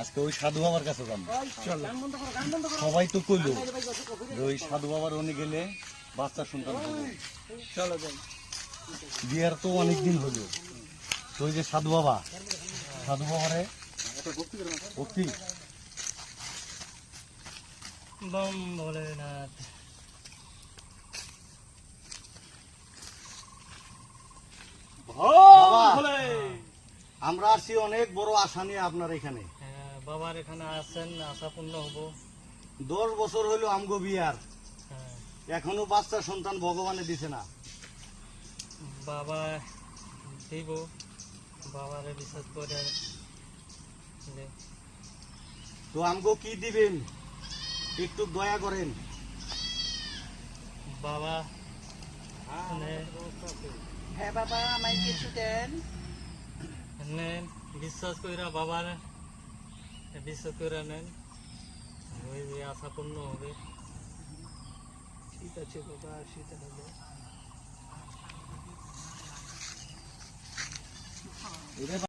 আজকে ওই সাধু বাবার কাছে যাব। সবাই তো কইলো ওই সাধু বাবার ওনে গেলে বাচ্চা সন্তান হবে। চলো যাই। বিয়ার তো অনেক দিন হলো। তো ওই যে সাধু বাবা সাধু বাবারে ভক্তি বম ভোলেনাথ বাবা, আমরা আসছি অনেক বড় আশা নিয়ে আপনার এখানে। হ্যাঁ, বাবার এখানে আসেন আশা পূর্ণ হব। দশ বছর হইল আমগো বিয়ার। হ্যাঁ, এখনও বাচ্চা সন্তান ভগবানে দিছে না। বাবা দিব বাবারে বিশ্বাস করে তো আমগো কি দিবেন? একটু দয়া করেন। বাবা মানে হ্যাঁ বাবা আমায় কিছু দেন। নেন বিশ্বাস কইরা বাবার বিশ্বাস কইরা নেন। ওই যে আশা পূর্ণ হবে। ঠিক আছে বাবা আসি তাহলে